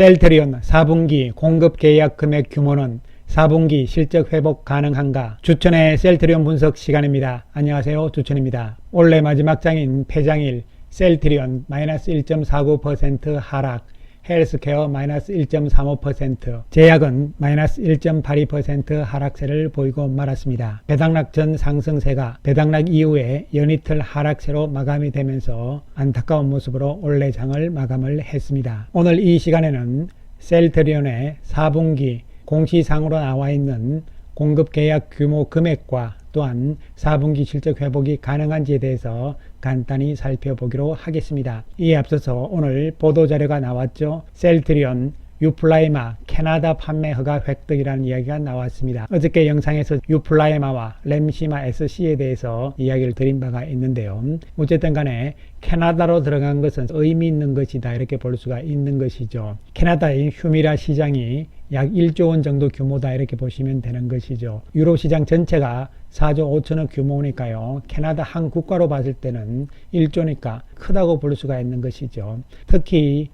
셀트리온 4분기 공급 계약 금액 규모는 4분기 실적 회복 가능한가? 주천의 셀트리온 분석 시간입니다. 안녕하세요. 주천입니다. 올해 마지막 장인 폐장일 셀트리온 마이너스 1.49% 하락, 헬스케어 마이너스 1.35%, 제약은 마이너스 1.82% 하락세를 보이고 말았습니다. 배당락 전 상승세가 배당락 이후에 연이틀 하락세로 마감이 되면서 안타까운 모습으로 올해 장을 마감을 했습니다. 오늘 이 시간에는 셀트리온의 4분기 공시상으로 나와 있는 공급 계약 규모 금액과 또한 4분기 실적 회복이 가능한지에 대해서 간단히 살펴보기로 하겠습니다. 이에 앞서서 오늘 보도자료가 나왔죠. 셀트리온 유플라이마 캐나다 판매 허가 획득이라는 이야기가 나왔습니다. 어저께 영상에서 유플라이마와 램시마 SC에 대해서 이야기를 드린 바가 있는데요. 어쨌든 간에 캐나다로 들어간 것은 의미 있는 것이다 이렇게 볼 수가 있는 것이죠. 캐나다의 휴미라 시장이 약 1조 원 정도 규모다 이렇게 보시면 되는 것이죠. 유럽 시장 전체가 4조 5천억 규모니까요. 캐나다 한 국가로 봤을 때는 1조니까 크다고 볼 수가 있는 것이죠. 특히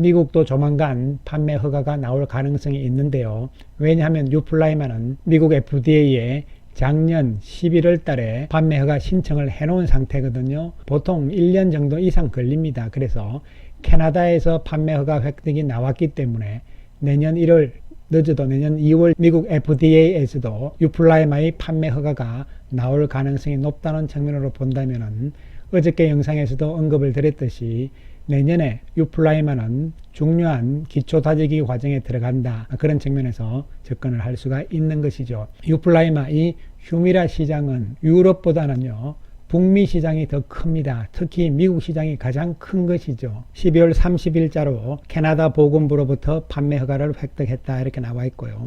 미국도 조만간 판매 허가가 나올 가능성이 있는데요. 왜냐하면 유플라이마는 미국 FDA에 작년 11월 달에 판매 허가 신청을 해놓은 상태거든요. 보통 1년 정도 이상 걸립니다. 그래서 캐나다에서 판매 허가 획득이 나왔기 때문에 내년 1월 늦어도 내년 2월 미국 FDA에서도 유플라이마의 판매 허가가 나올 가능성이 높다는 측면으로 본다면은 어저께 영상에서도 언급을 드렸듯이 내년에 유플라이마는 중요한 기초 다지기 과정에 들어간다. 그런 측면에서 접근을 할 수가 있는 것이죠. 유플라이마 이 휴미라 시장은 유럽보다는요. 북미 시장이 더 큽니다. 특히 미국 시장이 가장 큰 것이죠. 12월 30일자로 캐나다 보건부로부터 판매 허가를 획득했다 이렇게 나와 있고요.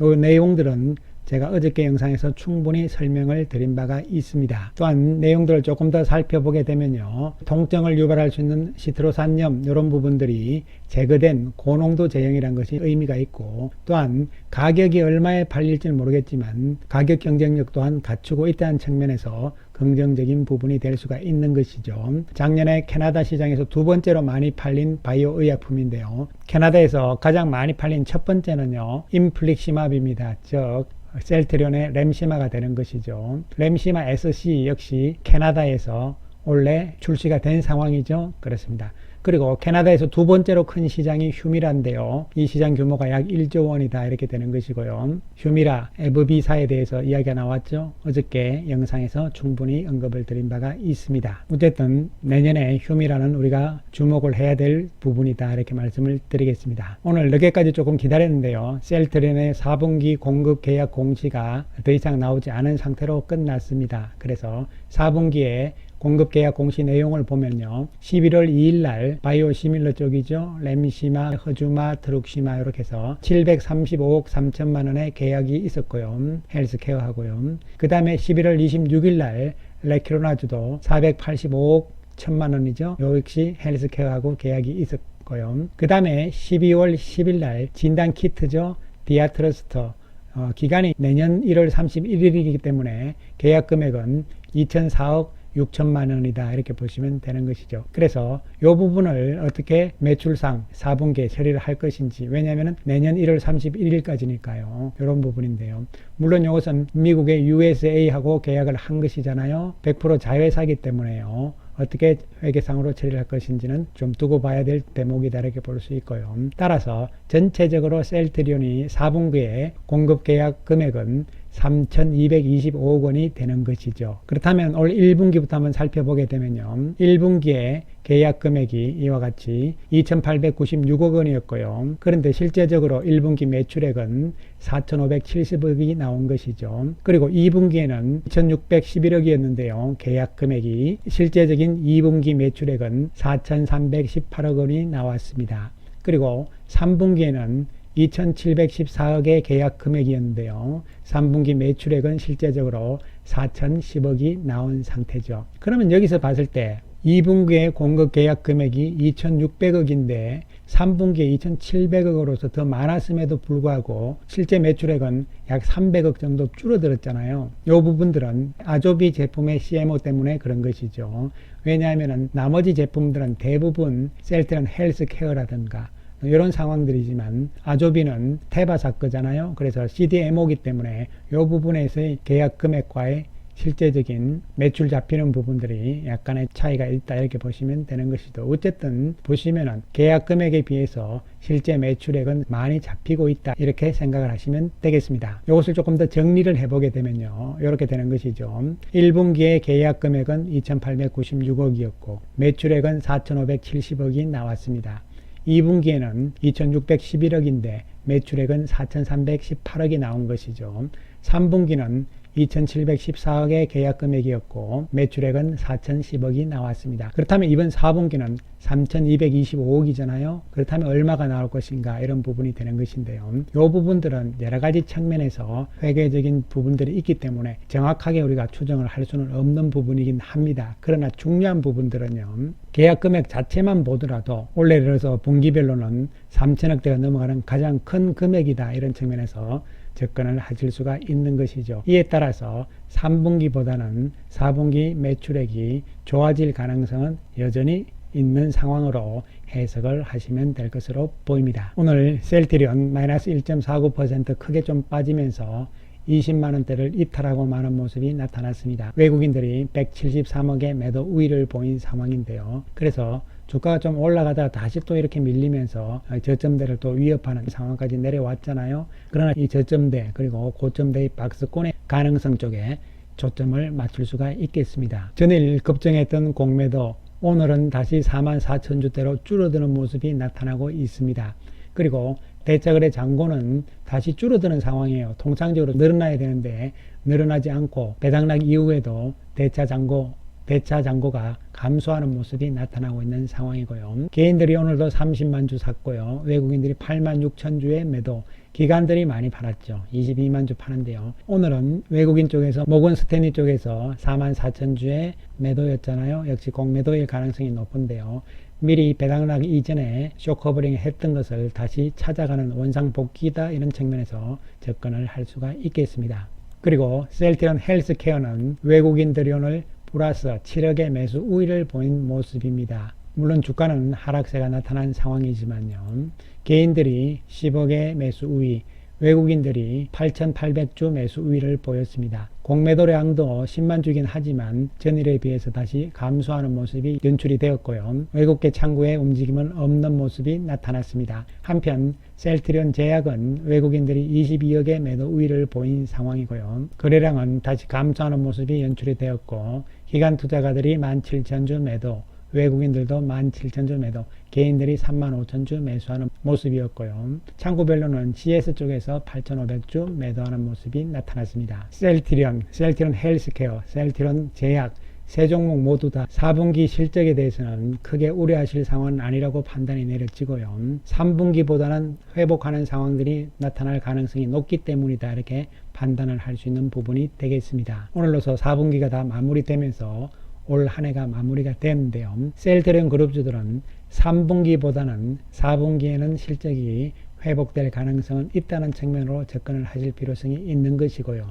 이 내용들은 제가 어저께 영상에서 충분히 설명을 드린 바가 있습니다. 또한 내용들을 조금 더 살펴보게 되면요. 통증을 유발할 수 있는 시트로산염 이런 부분들이 제거된 고농도 제형이란 것이 의미가 있고 또한 가격이 얼마에 팔릴지는 모르겠지만 가격 경쟁력 또한 갖추고 있다는 측면에서 긍정적인 부분이 될 수가 있는 것이죠. 작년에 캐나다 시장에서 두 번째로 많이 팔린 바이오 의약품인데요. 캐나다에서 가장 많이 팔린 첫 번째는요. 인플릭시마비입니다. 즉 셀트리온의 램시마가 되는 것이죠. 램시마 SC 역시 캐나다에서 원래 출시가 된 상황이죠. 그렇습니다. 그리고 캐나다에서 두 번째로 큰 시장이 휴미라인데요. 이 시장 규모가 약 1조 원이다 이렇게 되는 것이고요. 휴미라, 에브비사에 대해서 이야기가 나왔죠. 어저께 영상에서 충분히 언급을 드린 바가 있습니다. 어쨌든 내년에 휴미라는 우리가 주목을 해야 될 부분이다 이렇게 말씀을 드리겠습니다. 오늘 늦게까지 조금 기다렸는데요. 셀트린의 4분기 공급 계약 공시가 더 이상 나오지 않은 상태로 끝났습니다. 그래서 4분기에 공급 계약 공시 내용을 보면요. 11월 2일 날 바이오 시밀러 쪽이죠. 램시마, 허주마, 트룩시마 이렇게 해서 735억 3천만 원의 계약이 있었고요. 헬스케어 하고요. 그 다음에 11월 26일 날 레키로나주도 485억 천만 원이죠. 요 역시 헬스케어하고 계약이 있었고요. 그 다음에 12월 10일 날 진단 키트죠. 디아트러스터 어, 기간이 내년 1월 31일이기 때문에 계약 금액은 2,004억 6천만 원이다 이렇게 보시면 되는 것이죠. 그래서 이 부분을 어떻게 매출상 4분기에 처리를 할 것인지 왜냐하면 내년 1월 31일까지니까요. 이런 부분인데요. 물론 이것은 미국의 USA하고 계약을 한 것이잖아요. 100% 자회사이기 때문에요. 어떻게 회계상으로 처리할 것인지는 좀 두고 봐야 될 대목이다 이렇게 볼 수 있고요. 따라서 전체적으로 셀트리온이 4분기에 공급 계약 금액은 3,225억 원이 되는 것이죠. 그렇다면 올 1분기부터 한번 살펴보게 되면요. 1분기에 계약 금액이 이와 같이 2,896억 원이었고요. 그런데 실제적으로 1분기 매출액은 4,570억이 나온 것이죠. 그리고 2분기에는 2,611억이었는데요. 계약 금액이 실제적인 2분기 매출액은 4,318억 원이 나왔습니다. 그리고 3분기에는 2,714억의 계약 금액이었는데요. 3분기 매출액은 실제적으로 4,010억이 나온 상태죠. 그러면 여기서 봤을 때 2분기의 공급 계약 금액이 2,600억인데 3분기에 2,700억으로서 더 많았음에도 불구하고 실제 매출액은 약 300억 정도 줄어들었잖아요. 이 부분들은 아조비 제품의 CMO 때문에 그런 것이죠. 왜냐하면 나머지 제품들은 대부분 셀트런 헬스케어라든가 이런 상황들이지만 아조비는 테바사크잖아요. 그래서 CDMO기 때문에 이 부분에서의 계약 금액과의 실제적인 매출 잡히는 부분들이 약간의 차이가 있다 이렇게 보시면 되는 것이죠. 어쨌든 보시면은 계약 금액에 비해서 실제 매출액은 많이 잡히고 있다 이렇게 생각을 하시면 되겠습니다. 이것을 조금 더 정리를 해보게 되면요. 이렇게 되는 것이죠. 1분기의 계약 금액은 2,896억이었고 매출액은 4,570억이 나왔습니다. 2분기에는 2,611억인데 매출액은 4,318억이 나온 것이죠. 3분기는 2,714억의 계약 금액이었고 매출액은 4,010억이 나왔습니다. 그렇다면 이번 4분기는 3,225억이잖아요. 그렇다면 얼마가 나올 것인가 이런 부분이 되는 것인데요. 이 부분들은 여러 가지 측면에서 회계적인 부분들이 있기 때문에 정확하게 우리가 추정을 할 수는 없는 부분이긴 합니다. 그러나 중요한 부분들은요. 계약 금액 자체만 보더라도 올해 들어서 분기별로는 3천억대가 넘어가는 가장 큰 금액이다 이런 측면에서 접근을 하실 수가 있는 것이죠. 이에 따라서 3분기보다는 4분기 매출액이 좋아질 가능성은 여전히 있는 상황으로 해석을 하시면 될 것으로 보입니다. 오늘 셀트리온 마이너스 1.49% 크게 좀 빠지면서 20만 원대를 이탈하고 마는 모습이 나타났습니다. 외국인들이 173억의 매도 우위를 보인 상황인데요. 그래서 주가가 좀 올라가다가 다시 또 이렇게 밀리면서 저점대를 또 위협하는 상황까지 내려왔잖아요. 그러나 이 저점대 그리고 고점대의 박스권의 가능성 쪽에 초점을 맞출 수가 있겠습니다. 전일 급정했던 공매도 오늘은 다시 4만 4천 주대로 줄어드는 모습이 나타나고 있습니다. 그리고 대차거래 잔고는 다시 줄어드는 상황이에요. 통상적으로 늘어나야 되는데 늘어나지 않고 배당락 이후에도 대차 잔고 대차 잔고가 감소하는 모습이 나타나고 있는 상황이고요. 개인들이 오늘도 30만 주 샀고요. 외국인들이 8만 6천 주의 매도, 기관들이 많이 팔았죠. 22만 주 파는데요. 오늘은 외국인 쪽에서 모건 스탠리 쪽에서 4만 4천 주의 매도였잖아요. 역시 공매도일 가능성이 높은데요. 미리 배당나기 이전에 쇼커버링 했던 것을 다시 찾아가는 원상 복귀다 이런 측면에서 접근을 할 수가 있겠습니다. 그리고 셀티런 헬스케어는 외국인들이 오늘 플러스 7억의 매수 우위를 보인 모습입니다. 물론 주가는 하락세가 나타난 상황이지만요. 개인들이 10억의 매수 우위, 외국인들이 8,800주 매수 우위를 보였습니다. 공매도량도 10만 주긴 하지만 전일에 비해서 다시 감소하는 모습이 연출이 되었고요. 외국계 창구의 움직임은 없는 모습이 나타났습니다. 한편 셀트리온 제약은 외국인들이 22억의 매도 우위를 보인 상황이고요. 거래량은 다시 감소하는 모습이 연출이 되었고 기관 투자가들이 17,000주 매도, 외국인들도 17,000주 매도, 개인들이 35,000주 매수하는 모습이었고요. 창구별로는 CS 쪽에서 8,500주 매도하는 모습이 나타났습니다. 셀티리온, 셀티리온 헬스케어, 셀티리온 제약, 세 종목 모두 다 4분기 실적에 대해서는 크게 우려하실 상황은 아니라고 판단이 내려지고요. 3분기보다는 회복하는 상황들이 나타날 가능성이 높기 때문이다. 이렇게 판단을 할 수 있는 부분이 되겠습니다. 오늘로서 4분기가 다 마무리되면서 올 한 해가 마무리가 되는데요. 셀테리온 그룹주들은 3분기보다는 4분기에는 실적이 회복될 가능성은 있다는 측면으로 접근을 하실 필요성이 있는 것이고요.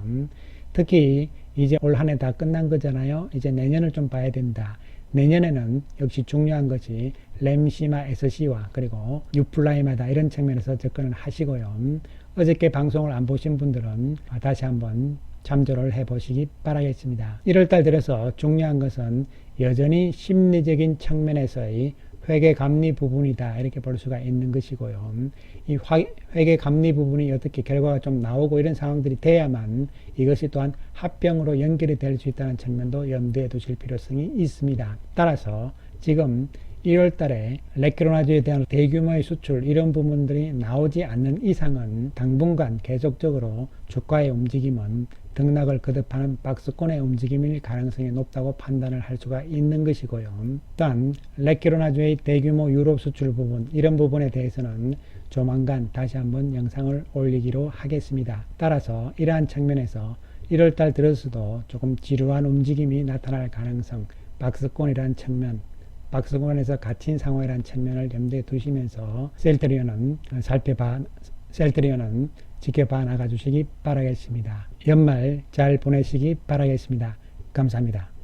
특히 이제 올 한 해 다 끝난 거잖아요. 이제 내년을 좀 봐야 된다. 내년에는 역시 중요한 것이 램시마 SC와 그리고 유플라이마다 이런 측면에서 접근을 하시고요. 어저께 방송을 안 보신 분들은 다시 한번 참조를 해 보시기 바라겠습니다. 1월달 들어서 중요한 것은 여전히 심리적인 측면에서의 회계 감리 부분이다 이렇게 볼 수가 있는 것이고요. 이 회계 감리 부분이 어떻게 결과가 좀 나오고 이런 상황들이 돼야만 이것이 또한 합병으로 연결이 될 수 있다는 측면도 염두에 두실 필요성이 있습니다. 따라서 지금 1월 달에 레크로나주에 대한 대규모의 수출 이런 부분들이 나오지 않는 이상은 당분간 계속적으로 주가의 움직임은 등락을 거듭하는 박스권의 움직임일 가능성이 높다고 판단을 할 수가 있는 것이고요. 또한 레키로나주의 대규모 유럽 수출 부분 이런 부분에 대해서는 조만간 다시 한번 영상을 올리기로 하겠습니다. 따라서 이러한 측면에서 1월달 들어서도 조금 지루한 움직임이 나타날 가능성 박스권이라는 측면 박스권에서 갇힌 상황이라는 측면을 염두에 두시면서 셀트리온은 살펴봐 셀트리온은 지켜봐 나가 주시기 바라겠습니다. 연말 잘 보내시기 바라겠습니다. 감사합니다.